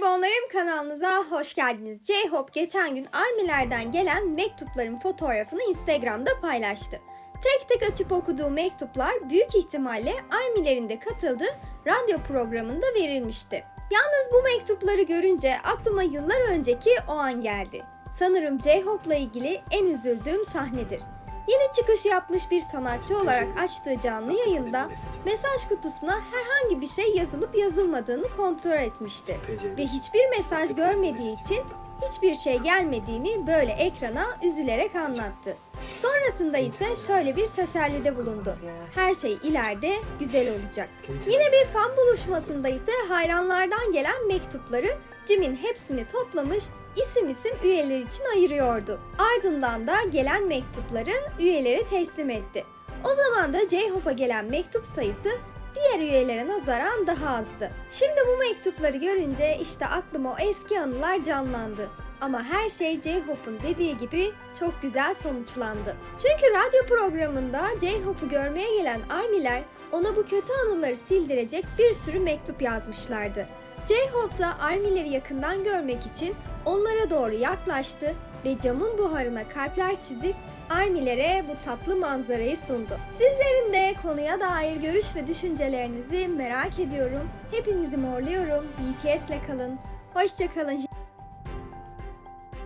Bonlarım kanalınıza hoş geldiniz. J-Hope geçen gün Armilerden gelen mektupların fotoğrafını Instagram'da paylaştı. Tek tek açıp okuduğu mektuplar büyük ihtimalle Armilerin de katıldığı radyo programında verilmişti. Yalnız bu mektupları görünce aklıma yıllar önceki o an geldi. Sanırım J-Hope'la ilgili en üzüldüğüm sahnedir. Yeni çıkış yapmış bir sanatçı olarak açtığı canlı yayında mesaj kutusuna herhangi bir şey yazılıp yazılmadığını kontrol etmişti. Ve hiçbir mesaj görmediği için hiçbir şey gelmediğini böyle ekrana üzülerek anlattı. Sonrasında ise şöyle bir tesellide bulundu. Her şey ileride güzel olacak. Yine bir fan buluşmasında ise hayranlardan gelen mektupları Jim'in hepsini toplamış isim isim üyeler için ayırıyordu. Ardından da gelen mektupları üyelere teslim etti. O zaman da J-Hope'a gelen mektup sayısı diğer üyelere nazaran daha azdı. Şimdi bu mektupları görünce işte aklıma o eski anılar canlandı. Ama her şey J-Hope'un dediği gibi çok güzel sonuçlandı. Çünkü radyo programında J-Hope'u görmeye gelen Armiler ona bu kötü anıları sildirecek bir sürü mektup yazmışlardı. J-Hope da Armileri yakından görmek için onlara doğru yaklaştı ve camın buharına kalpler çizip Armilere bu tatlı manzarayı sundu. Sizlerin de konuya dair görüş ve düşüncelerinizi merak ediyorum. Hepinizi morluyorum. BTS'le kalın. Hoşçakalın.